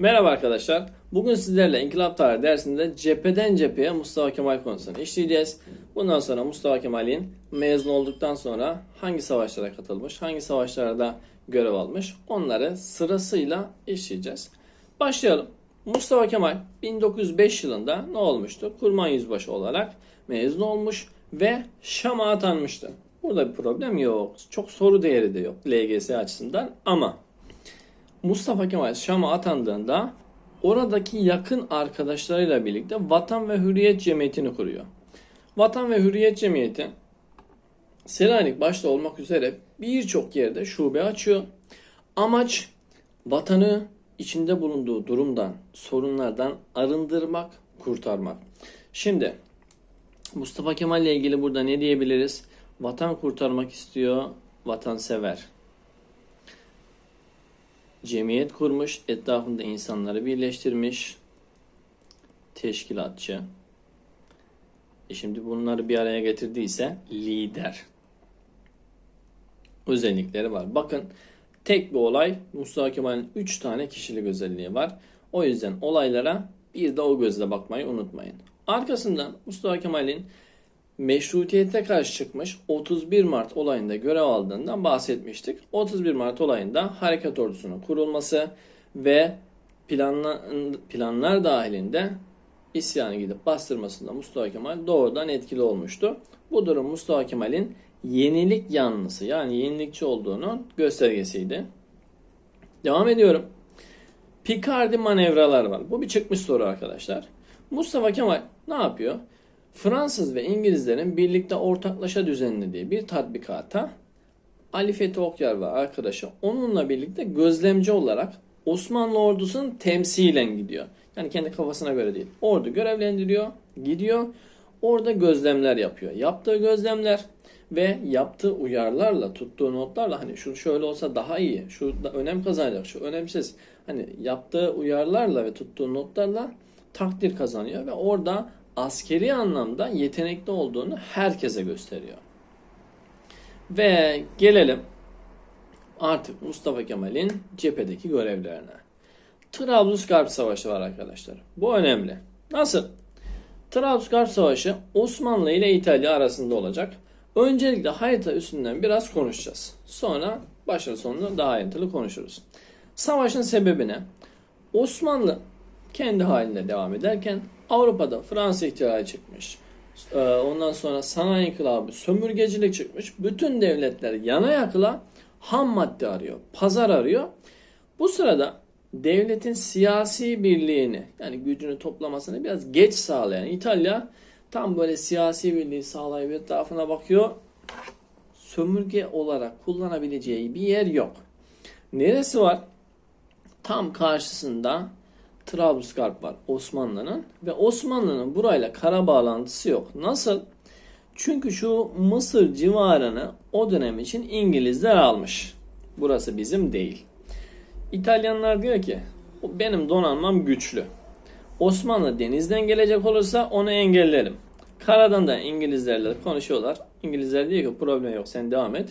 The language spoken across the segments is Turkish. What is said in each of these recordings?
Merhaba arkadaşlar. Bugün sizlerle İnkılap Tarihi dersinde cepheden cepheye Mustafa Kemal konusunu işleyeceğiz. Bundan sonra Mustafa Kemal'in mezun olduktan sonra hangi savaşlara katılmış, hangi savaşlarda görev almış onları sırasıyla işleyeceğiz. Başlayalım. Mustafa Kemal 1905 yılında ne olmuştu? Kurmay Yüzbaşı olarak mezun olmuş ve Şam'a atanmıştı. Burada bir problem yok. Çok soru değeri de yok LGS açısından ama Mustafa Kemal Şam'a atandığında oradaki yakın arkadaşlarıyla birlikte Vatan ve Hürriyet Cemiyeti'ni kuruyor. Vatan ve Hürriyet Cemiyeti Selanik başta olmak üzere birçok yerde şube açıyor. Amaç vatanı içinde bulunduğu durumdan, sorunlardan arındırmak, kurtarmak. Şimdi Mustafa Kemal ile ilgili burada ne diyebiliriz? Vatan kurtarmak istiyor, vatansever cemiyet kurmuş, etrafında insanları birleştirmiş, teşkilatçı. E şimdi bunları bir araya getirdiyse lider. Özellikleri var. Bakın tek bir olay Mustafa Kemal'in 3 tane kişilik özelliği var. O yüzden olaylara bir de o gözle bakmayı unutmayın. Arkasından Mustafa Kemal'in meşrutiyete karşı çıkmış 31 Mart olayında görev aldığından bahsetmiştik. 31 Mart olayında harekat ordusunun kurulması ve planla, planlar dahilinde isyanı gidip bastırmasında Mustafa Kemal doğrudan etkili olmuştu. Bu durum Mustafa Kemal'in yenilik yanlısı yani yenilikçi olduğunun göstergesiydi. Devam ediyorum. Picardi manevralar var. Bu bir çıkmış soru arkadaşlar. Mustafa Kemal ne yapıyor? Fransız ve İngilizlerin birlikte ortaklaşa düzenlediği bir tatbikata Ali Fethi Okyar ve arkadaşı onunla birlikte gözlemci olarak Osmanlı ordusunun temsilen gidiyor. Yani kendi kafasına göre değil. Ordu görevlendiriyor, gidiyor. Orada gözlemler yapıyor. Yaptığı gözlemler ve yaptığı uyarlarla, tuttuğu notlarla hani şu şöyle olsa daha iyi, şu da önem kazanacak, şu önemsiz. Hani yaptığı uyarlarla ve tuttuğu notlarla takdir kazanıyor ve orada askeri anlamda yetenekli olduğunu herkese gösteriyor. Ve gelelim artık Mustafa Kemal'in cephedeki görevlerine. Trablusgarp Savaşı var arkadaşlar. Bu önemli. Nasıl? Trablusgarp Savaşı Osmanlı ile İtalya arasında olacak. Öncelikle harita üstünden biraz konuşacağız. Sonra başarı sonunu daha ayrıntılı konuşuruz. Savaşın sebebi ne? Osmanlı kendi halinde devam ederken Avrupa'da Fransa ihtilali çıkmış. Ee, Ondan sonra sanayi inkılabı, sömürgecilik çıkmış. Bütün devletler yana yakıla ham madde arıyor, pazar arıyor. Bu sırada devletin siyasi birliğini yani gücünü toplamasını biraz geç sağlayan İtalya tam böyle siyasi birliği sağlayıp etrafına bakıyor. Sömürge olarak kullanabileceği bir yer yok. Neresi var? Tam karşısında Trablusgarp var Osmanlı'nın ve Osmanlı'nın burayla kara bağlantısı yok. Nasıl? Çünkü şu Mısır civarını o dönem için İngilizler almış. Burası bizim değil. İtalyanlar diyor ki benim donanmam güçlü. Osmanlı denizden gelecek olursa onu engellerim. Karadan da İngilizlerle konuşuyorlar. İngilizler diyor ki problem yok sen devam et.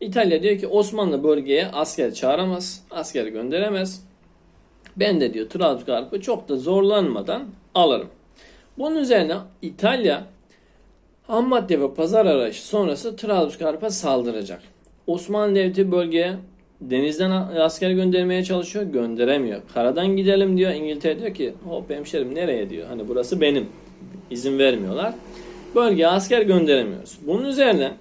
İtalya diyor ki Osmanlı bölgeye asker çağıramaz, asker gönderemez. Ben de diyor Trablusgarp'ı çok da zorlanmadan alırım. Bunun üzerine İtalya ham madde ve pazar arayışı sonrası Trablusgarp'a saldıracak. Osmanlı Devleti bölgeye denizden asker göndermeye çalışıyor. Gönderemiyor. Karadan gidelim diyor. İngiltere diyor ki hop hemşerim nereye diyor. Hani burası benim. İzin vermiyorlar. Bölgeye asker gönderemiyoruz. Bunun üzerine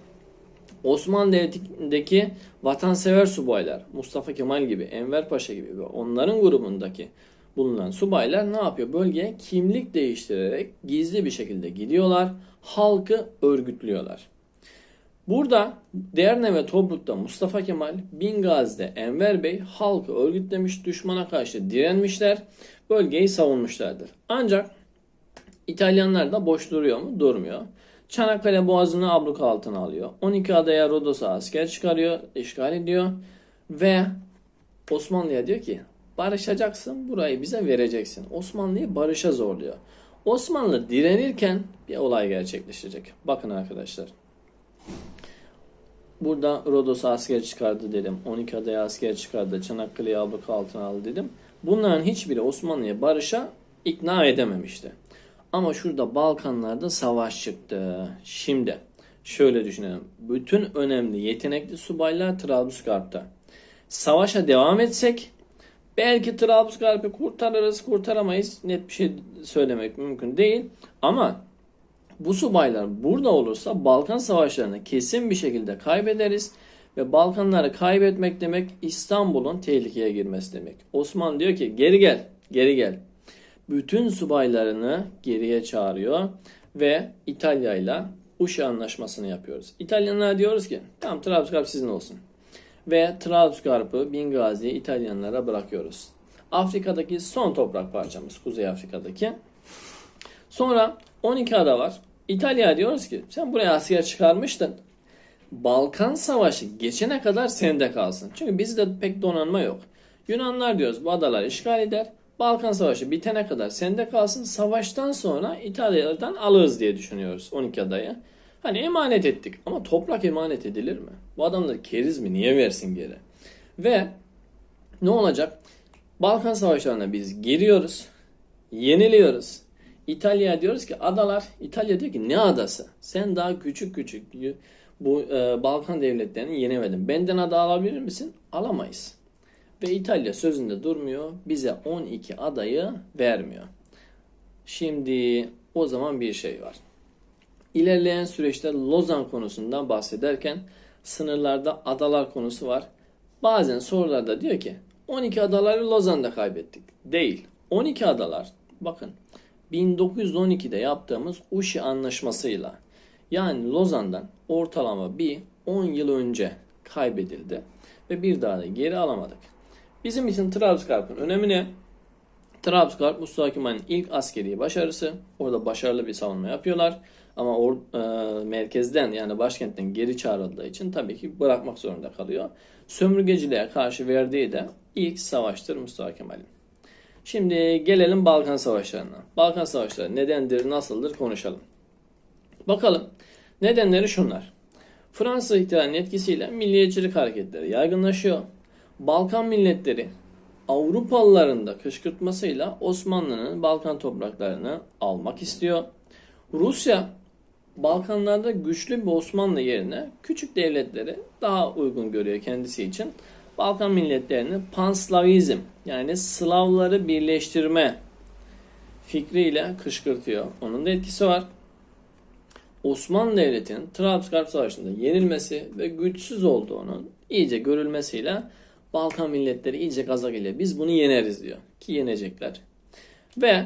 Osmanlı Devleti'ndeki vatansever subaylar, Mustafa Kemal gibi, Enver Paşa gibi ve onların grubundaki bulunan subaylar ne yapıyor? Bölgeye kimlik değiştirerek gizli bir şekilde gidiyorlar, halkı örgütlüyorlar. Burada Derne ve Tobruk'ta Mustafa Kemal, Bingazi'de Enver Bey halkı örgütlemiş, düşmana karşı direnmişler, bölgeyi savunmuşlardır. Ancak İtalyanlar da boş duruyor mu? Durmuyor. Çanakkale Boğazı'nı abluka altına alıyor. 12 adaya Rodos'a asker çıkarıyor, işgal ediyor ve Osmanlı'ya diyor ki barışacaksın, burayı bize vereceksin. Osmanlı'yı barışa zorluyor. Osmanlı direnirken bir olay gerçekleşecek. Bakın arkadaşlar. Burada Rodos'a asker çıkardı dedim. 12 adaya asker çıkardı. Çanakkale'yi abluka altına aldı dedim. Bunların hiçbiri Osmanlı'ya barışa ikna edememişti. Ama şurada Balkanlarda savaş çıktı. Şimdi şöyle düşünelim. Bütün önemli yetenekli subaylar Trablusgarp'ta. Savaşa devam etsek belki Trablusgarp'ı kurtarırız, kurtaramayız. Net bir şey söylemek mümkün değil. Ama bu subaylar burada olursa Balkan savaşlarını kesin bir şekilde kaybederiz. Ve Balkanları kaybetmek demek İstanbul'un tehlikeye girmesi demek. Osman diyor ki geri gel, geri gel. Bütün subaylarını geriye çağırıyor ve İtalya ile Uşi anlaşmasını yapıyoruz. İtalyanlara diyoruz ki tamam Trablusgarp sizin olsun. Ve Trablusgarp'ı Bingazi'ye İtalyanlara bırakıyoruz. Afrika'daki son toprak parçamız Kuzey Afrika'daki. Sonra 12 ada var. İtalya diyoruz ki sen buraya asker çıkarmıştın. Balkan Savaşı geçene kadar sende kalsın. Çünkü bizde pek donanma yok. Yunanlar diyoruz bu adaları işgal eder. Balkan Savaşı bitene kadar sende kalsın. Savaştan sonra İtalya'dan alırız diye düşünüyoruz 12 adayı. Hani emanet ettik ama toprak emanet edilir mi? Bu adamlar keriz mi? Niye versin geri? Ve ne olacak? Balkan Savaşlarına biz giriyoruz. Yeniliyoruz. İtalya diyoruz ki adalar. İtalya diyor ki ne adası? Sen daha küçük küçük bu e, Balkan devletlerini yenemedin. Benden ada alabilir misin? Alamayız. Ve İtalya sözünde durmuyor. Bize 12 adayı vermiyor. Şimdi o zaman bir şey var. İlerleyen süreçte Lozan konusundan bahsederken sınırlarda adalar konusu var. Bazen sorularda diyor ki 12 adaları Lozan'da kaybettik. Değil. 12 adalar bakın 1912'de yaptığımız Uşi anlaşmasıyla yani Lozan'dan ortalama bir 10 yıl önce kaybedildi ve bir daha da geri alamadık. Bizim için Trablusgarp'ın önemi ne? Trablusgarp Mustafa Kemal'in ilk askeri başarısı. Orada başarılı bir savunma yapıyorlar. Ama or, e, merkezden yani başkentten geri çağrıldığı için tabii ki bırakmak zorunda kalıyor. Sömürgeciliğe karşı verdiği de ilk savaştır Mustafa Kemal'in. Şimdi gelelim Balkan Savaşlarına. Balkan Savaşları nedendir, nasıldır konuşalım. Bakalım. Nedenleri şunlar. Fransız ihtilalinin etkisiyle milliyetçilik hareketleri yaygınlaşıyor. Balkan milletleri Avrupalıların da kışkırtmasıyla Osmanlı'nın Balkan topraklarını almak istiyor. Rusya Balkanlarda güçlü bir Osmanlı yerine küçük devletleri daha uygun görüyor kendisi için. Balkan milletlerini panslavizm yani Slavları birleştirme fikriyle kışkırtıyor. Onun da etkisi var. Osmanlı Devleti'nin Trablusgarp Savaşı'nda yenilmesi ve güçsüz olduğunun iyice görülmesiyle Balkan milletleri iyice gaza geliyor. Biz bunu yeneriz diyor. Ki yenecekler. Ve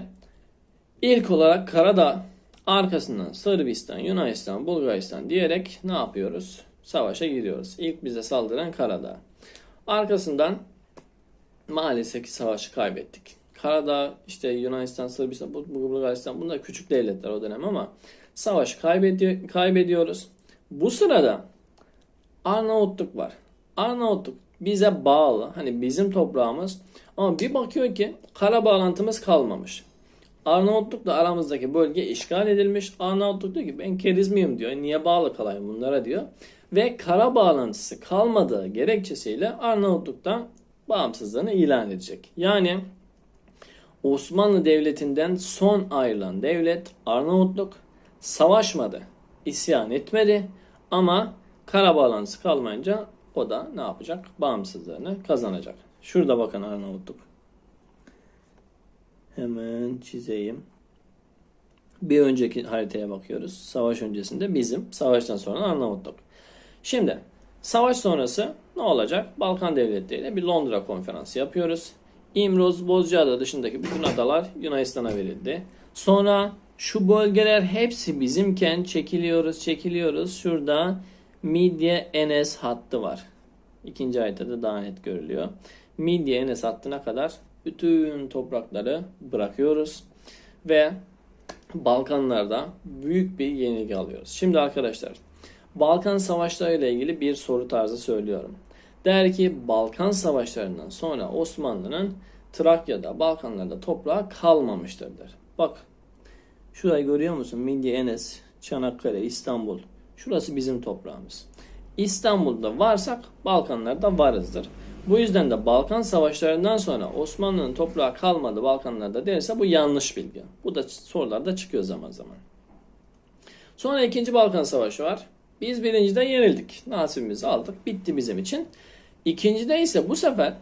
ilk olarak Karadağ arkasından Sırbistan, Yunanistan, Bulgaristan diyerek ne yapıyoruz? Savaşa giriyoruz. İlk bize saldıran Karadağ. Arkasından maalesef ki savaşı kaybettik. Karadağ, işte Yunanistan, Sırbistan, Bulgaristan bunlar küçük devletler o dönem ama savaşı kaybediyor, kaybediyoruz. Bu sırada Arnavutluk var. Arnavutluk bize bağlı. Hani bizim toprağımız. Ama bir bakıyor ki kara bağlantımız kalmamış. Arnavutlukla aramızdaki bölge işgal edilmiş. Arnavutluk diyor ki ben keriz miyim diyor. Niye bağlı kalayım bunlara diyor. Ve kara bağlantısı kalmadığı gerekçesiyle Arnavutluk'tan bağımsızlığını ilan edecek. Yani Osmanlı Devleti'nden son ayrılan devlet Arnavutluk savaşmadı, isyan etmedi ama kara bağlantısı kalmayınca o da ne yapacak? Bağımsızlığını kazanacak. Şurada bakın Arnavutluk. Hemen çizeyim. Bir önceki haritaya bakıyoruz. Savaş öncesinde bizim, savaştan sonra Arnavutluk. Şimdi savaş sonrası ne olacak? Balkan devletleriyle bir Londra konferansı yapıyoruz. İmroz, Bozcaada dışındaki bütün adalar Yunanistan'a verildi. Sonra şu bölgeler hepsi bizimken çekiliyoruz, çekiliyoruz. Şurada Midye Enes hattı var. İkinci haritada daha net görülüyor. Midye Enes hattına kadar bütün toprakları bırakıyoruz ve Balkanlarda büyük bir yenilgi alıyoruz. Şimdi arkadaşlar Balkan Savaşları ile ilgili bir soru tarzı söylüyorum. Der ki Balkan Savaşlarından sonra Osmanlı'nın Trakya'da, Balkanlarda toprağı kalmamıştır der. Bak şurayı görüyor musun? Midye Enes, Çanakkale, İstanbul. Şurası bizim toprağımız. İstanbul'da varsak Balkanlarda varızdır. Bu yüzden de Balkan savaşlarından sonra Osmanlı'nın toprağı kalmadı Balkanlarda derse bu yanlış bilgi. Bu da sorularda çıkıyor zaman zaman. Sonra 2. Balkan Savaşı var. Biz birincide yenildik. Nasibimizi aldık. Bitti bizim için. İkincide ise bu sefer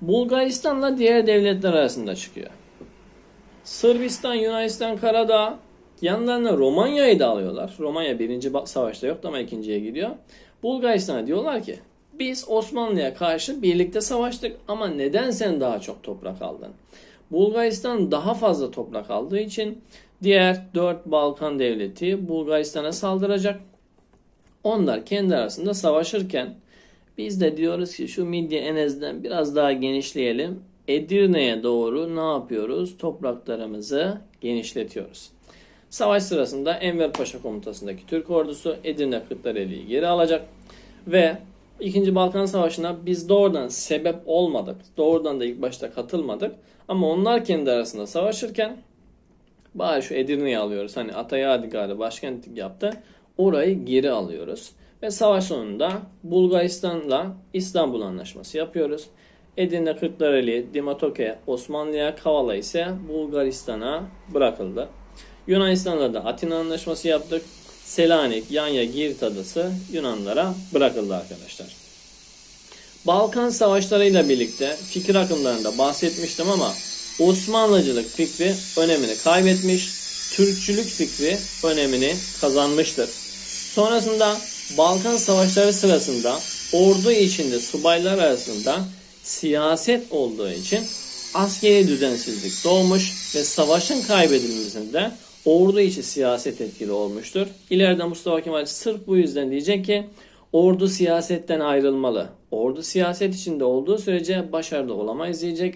Bulgaristan'la diğer devletler arasında çıkıyor. Sırbistan, Yunanistan, Karadağ yanlarına Romanya'yı da alıyorlar. Romanya birinci ba- savaşta yoktu ama ikinciye gidiyor. Bulgaristan'a diyorlar ki biz Osmanlı'ya karşı birlikte savaştık ama neden sen daha çok toprak aldın? Bulgaristan daha fazla toprak aldığı için diğer dört Balkan devleti Bulgaristan'a saldıracak. Onlar kendi arasında savaşırken biz de diyoruz ki şu Midye Enez'den biraz daha genişleyelim. Edirne'ye doğru ne yapıyoruz? Topraklarımızı genişletiyoruz. Savaş sırasında Enver Paşa komutasındaki Türk ordusu Edirne Kırklareli'yi geri alacak ve İkinci Balkan Savaşı'na biz doğrudan sebep olmadık. Doğrudan da ilk başta katılmadık. Ama onlar kendi arasında savaşırken bari şu Edirne'yi alıyoruz. Hani Atay Yadigar'ı başkentlik yaptı. Orayı geri alıyoruz. Ve savaş sonunda Bulgaristan'la İstanbul Anlaşması yapıyoruz. Edirne Kırklareli, Dimatoke, Osmanlı'ya, Kavala ise Bulgaristan'a bırakıldı. Yunanistan'la da Atina Anlaşması yaptık. Selanik, Yanya, Girit adası Yunanlara bırakıldı arkadaşlar. Balkan savaşlarıyla birlikte fikir akımlarında bahsetmiştim ama Osmanlıcılık fikri önemini kaybetmiş, Türkçülük fikri önemini kazanmıştır. Sonrasında Balkan savaşları sırasında ordu içinde subaylar arasında siyaset olduğu için askeri düzensizlik doğmuş ve savaşın kaybedilmesinde ordu içi siyaset etkili olmuştur. İleride Mustafa Kemal sırf bu yüzden diyecek ki ordu siyasetten ayrılmalı. Ordu siyaset içinde olduğu sürece başarılı olamayız diyecek.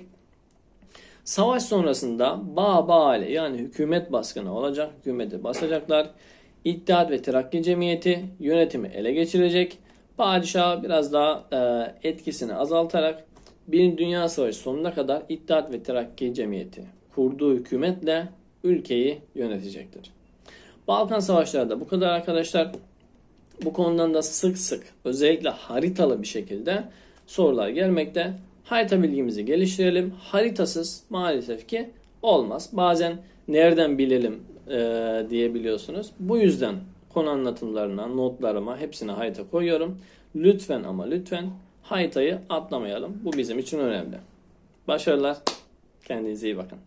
Savaş sonrasında bağ bağ ile yani hükümet baskını olacak. Hükümeti basacaklar. İttihat ve Terakki Cemiyeti yönetimi ele geçirecek. Padişah biraz daha e, etkisini azaltarak bir Dünya Savaşı sonuna kadar İttihat ve Terakki Cemiyeti kurduğu hükümetle ülkeyi yönetecektir. Balkan Savaşları da bu kadar arkadaşlar. Bu konudan da sık sık özellikle haritalı bir şekilde sorular gelmekte. Harita bilgimizi geliştirelim. Haritasız maalesef ki olmaz. Bazen nereden bilelim e, diyebiliyorsunuz. Bu yüzden konu anlatımlarına, notlarıma hepsine harita koyuyorum. Lütfen ama lütfen haritayı atlamayalım. Bu bizim için önemli. Başarılar. Kendinize iyi bakın.